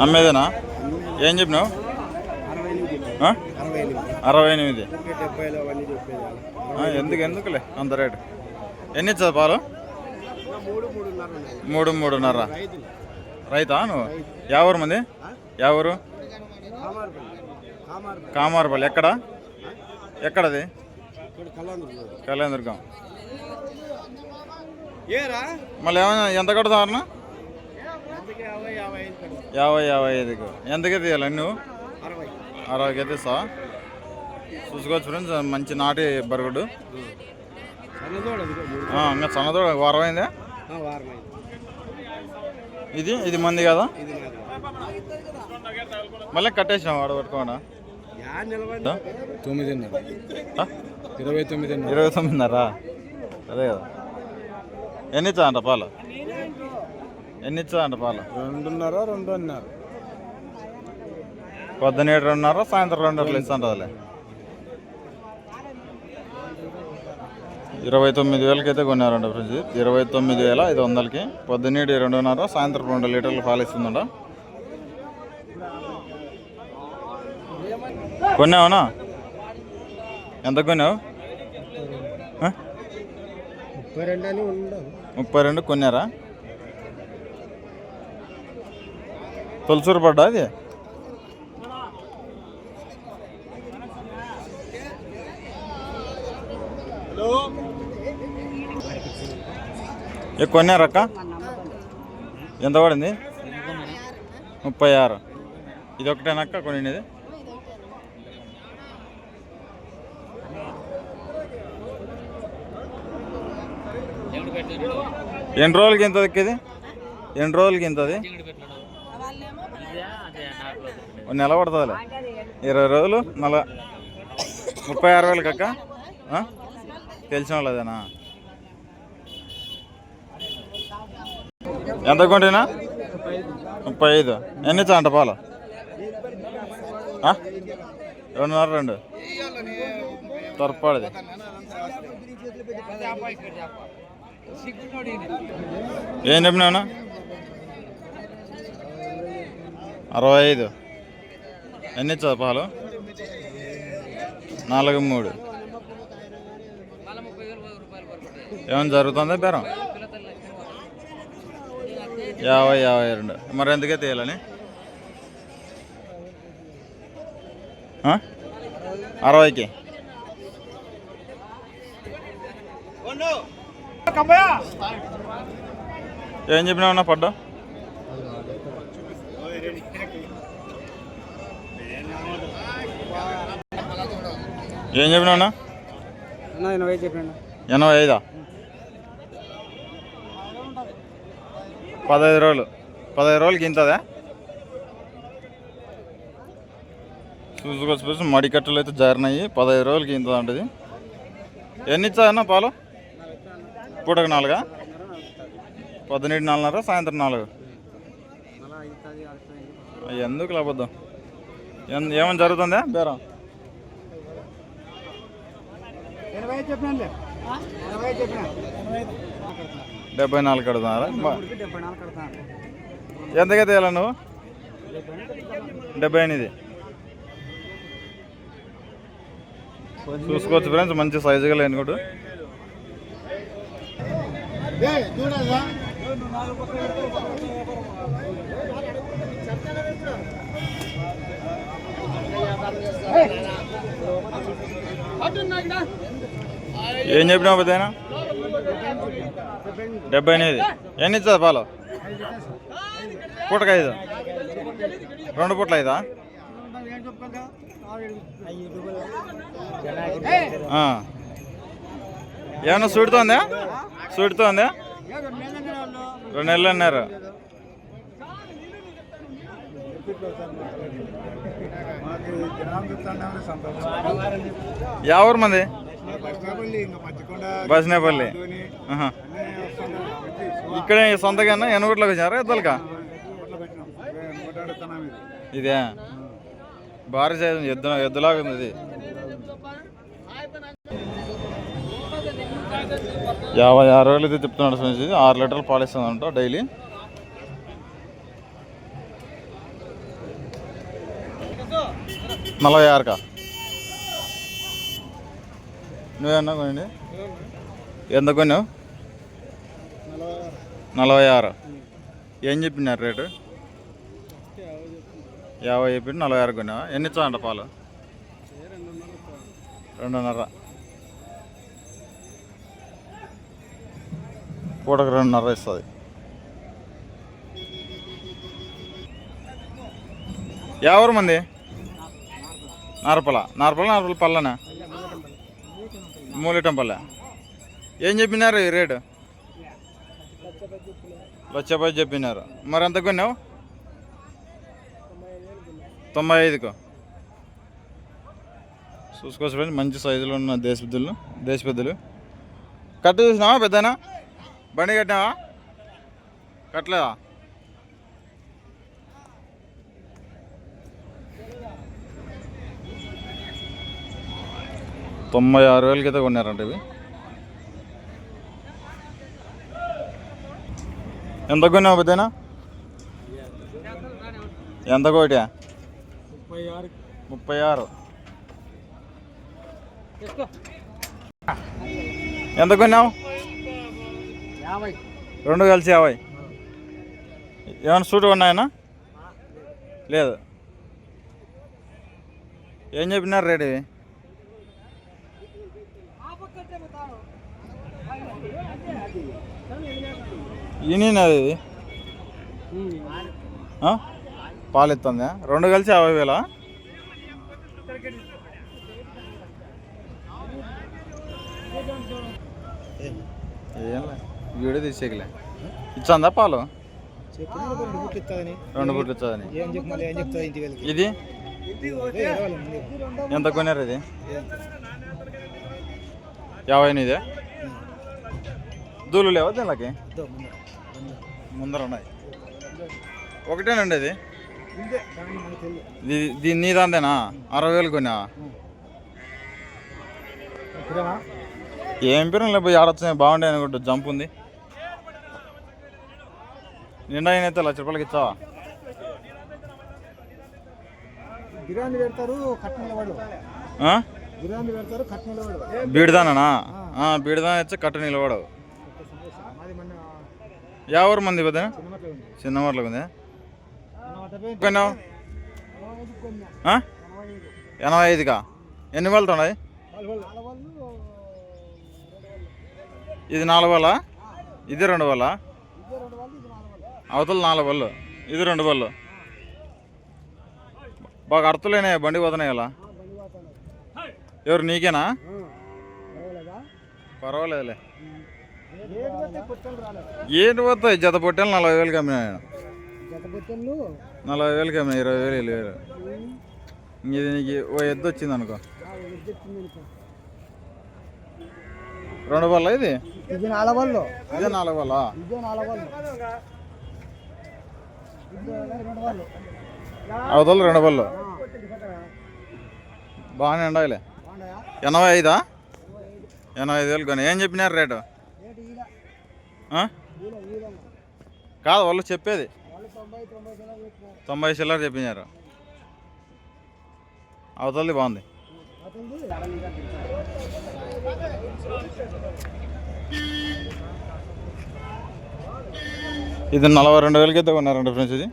అమ్మేదేనా? ఏం చెప్పినావు? అరవై ఎనిమిది. ఎందుకు ఎందుకులే అంత రేటు? ఎన్ని ఇచ్చా పాలు? మూడు మూడున్నర. రైతా నువ్వు? యావూరు మంది? ఎవరు కామారపల్లి. ఎక్కడ? ఎక్కడది? కళ్యాణ దుర్గం ఏరా మళ్ళీ ఏమైనా ఎంత కడతారన్నా అందుకే యాభై యాభై ఐదు కడతా. యాభై యాభై ఐదుకు. ఎంతకే తీయాలి నువ్వు అరవై. అరవైకి అయితే ఇస్తావా? చూసుకోవచ్చు ఫ్రెండ్స్ మంచి నాటి బరుగుడు. ఇంకా సన్నదోడు వారం అయిందా? ఆ, వారం అయింది. ఇది? ఇది మంది కదా? మళ్ళీ కట్టేసినావు వాడు పట్టుకోండా తొమ్మిదిన్నర. ఆ? ఇరవై తొమ్మిదిన్నర. ఇరవై తొమ్మిదిన్నరా. అదే కదా. ఎన్ని ఇచ్చా అంట పాలు? ఎన్ని ఇచ్చా అంట పాలు? రెండున్నర రెండున్నర. పొద్దున ఏడు రెండున్నర సాయంత్రం రెండు అట్లా ఇస్తుంటుందిలే ఇరవై తొమ్మిది వేలకి అయితే కొన్నారంట ఫ్రిడ్జ్. ఇరవై తొమ్మిది వేల ఐదు వందలకి. పొద్దున్నేడు రెండున్నర సాయంత్రం రెండు లీటర్లు పాలు ఇస్తుందంట. కొన్నావునా? ఎంత కొన్నావు? ముప్పై రెండు కొన్నారా? తొలసూరు పడ్డా అది? ఏ కొన్నారక్క ఎంత పడింది? ముప్పై ఆరు. ఇది ఒకటేనక్క కొనిది ఎన్ని రోజులకి ఎంత ఎక్కేది ఎన్ని రోజులకి ఎంతది ఒక నెల పడుతుందిలే ఇరవై రోజులు? నల ముప్పై ఆరు వేలకి అక్క? ఆ? తెలిసిన వాళ్ళదేనా? ఎంత కొంటేనా? ముప్పై ఐదు. ఎన్ని ఇచ్చా అంట పాలు? రెండున్నర రెండు. తొరపాడిది. ఏం చెప్పినావునా అరవై ఐదు ఎన్ని ఇచ్చా పాలు? నాలుగు మూడు. ఏమైనా జరుగుతుందా బేరం? యాభై యాభై రెండు. మరి ఎందుకే తీయాలని? అరవైకి. ఏం చెప్పినావు పడ్డా? ఏం చెప్పినావు అన్న? ఎనభై చెప్పండి ఎనభై ఐదా? పదహైదు రోజులు. పదహైదు రోజులకి ఇంతదా? చూసుకోవచ్చు చూసి మడి కట్టలు అయితే జారినాయి. పదహైదు రోజులకి ఇంత ఉంటుంది ఎన్ని ఇచ్చాయన్న పాలు? పూటకు నాలుగా? పొద్దునేటి నాలుగున్నర సాయంత్రం నాలుగు. ఎందుకు లేకపోద్దాం ఏమైనా జరుగుతుందా? బేరం ఎనభై చెప్పండి ఎనభై చెప్పిన డెబ్బై నాలుగు కడుతున్నారా? ఎంతగా తేయాల నువ్వు? డెబ్బై ఎనిమిది. చూసుకోవచ్చు ఫ్రెండ్స్ మంచి సైజుగా లేనుకోడు ఏం చెప్పినావు పెద్దయినా? డెబ్బై ఎనిమిది. ఎన్ని ఇచ్చా పాలు? పూటకు ఐదు. రెండు పూట్ల ఐదా. ఏమన్నా సూడుతోందా? సూడుతోందా? రెండు నెలలు అన్నారు. ఎవరు మంది? బస్నేపల్లి. ఇక్కడే సొంతగా ఎనగొట్లోకి వచ్చారా ఎద్దలకా? ఇదే భారీ సైజు ఎద్దు ఎద్దులాగా ఉంది ఇది. యాభై ఆరు వేలు అయితే తిప్పుతున్నాడు ఫ్రెండ్స్ ఇది. ఆరు లీటర్లు పాలిస్తుందంట డైలీ. నలభై ఆరుకా? నువ్వేమన్నా కొనండి ఎంత కొన్నావు? నలభై ఆరు. ఏం చెప్పినారు రేటు? యాభై చెప్పి నలభై ఆరు కొన్నావా? ఎన్ని ఇచ్చావంట పాలు? రెండున్నర. పూటకు రెండున్నర ఇస్తుంది. ఎవరు మంది? నారపల? నారపల నారపల పల్లనా? మూలిటంపల్లె ఏం చెప్పినారు ఈ రేటు? లక్షపై చెప్పినారు. మరి ఎంత కొన్నావు? తొంభై ఐదుకు. చూసుకోవచ్చు ఫ్రెండ్స్ మంచి సైజులో ఉన్న దేశపెద్దలు దేశపెద్దలు కట్ట చూసినావా పెద్దనా? బండి కట్టినావా? కట్టలేదా? తొంభై ఆరు వేలకి అయితే కొన్నారంట ఇవి. ఎంత కొన్నావు పెద్దనా ఎంత కోటి? ముప్పై ఆరు. ఎంత కొన్నావు? రెండు కలిసి యాభై. ఏమైనా సూట్ ఉన్నాయనా లేదు. ఏం చెప్పినారు రేటు ఇవి? ఈయనది ఇది. పాలు ఇస్తుందా రెండు కలిసి యాభై వేలా? ఏంలే వీడియో తీసేయలే ఇచ్చిందా పాలు? రెండు బుట్లు ఇస్తుందని ఇది? ఎంత కొనారు ఇది? యాభై ఎనిమిదే. దూలు లేవా దీనికి ముందర ఉన్నాయి. ఒకటేనండి ఇది? దీని నీ దాందేనా అరవై వేలు కొన్నా ఏం పేరు? లేకపోతే ఆడొచ్చు? బాగుండే అనుకుంటా జంప్ ఉంది. నిండా అయితే లక్ష రూపాయలకి ఇచ్చావా? బిర్యానీ పెడతారు బీడుదానా బీడుదాన ఇచ్చే కట్ట నిలబడవు ఎవరు మంది ఉంది? నలభై ఐదు. ఎనభై ఐదుకా? ఎన్ని వాళ్ళతో ఉన్నాయి. ఇది నాలుగు వాళ్ళ ఇది రెండు వాళ్ళ అవతల నాలుగు వాళ్ళు ఇది రెండు వాళ్ళు బాగా అర్థలేనే బండి పోతున్నాయి పోతాను ఎవరు నీకేనా? పర్వాలేదా? పర్వాలేదులే. ఏంటి పోతాయి జత పొట్టేలు నలభై వేలు కమ్మినా నలభై వేలు కమ్మినా ఇరవై వేలు ఇరవై వేలు. ఇది నీకు ఓ ఎద్దు వచ్చింది అనుకో. రెండు వల్ల ఇది? ఇది నాలుగు వాళ్ళు ఇదే నాలుగు వల్ల ఇదే నాలుగు రెండు అవతల రెండు వల్లు బాగానే ఉండాలి ఎనభై ఐదా? ఎనభై ఐదు వేలు కొని. ఏం చెప్పినారు రేటు? కాదు వాళ్ళు చెప్పేది. తొంభై చిల్లర చెప్పినారు. అవతలది బాగుంది. ఇది నలభై రెండు వేలకి అయితే కొన్నారండి ఫ్రెండ్స్ ఇది.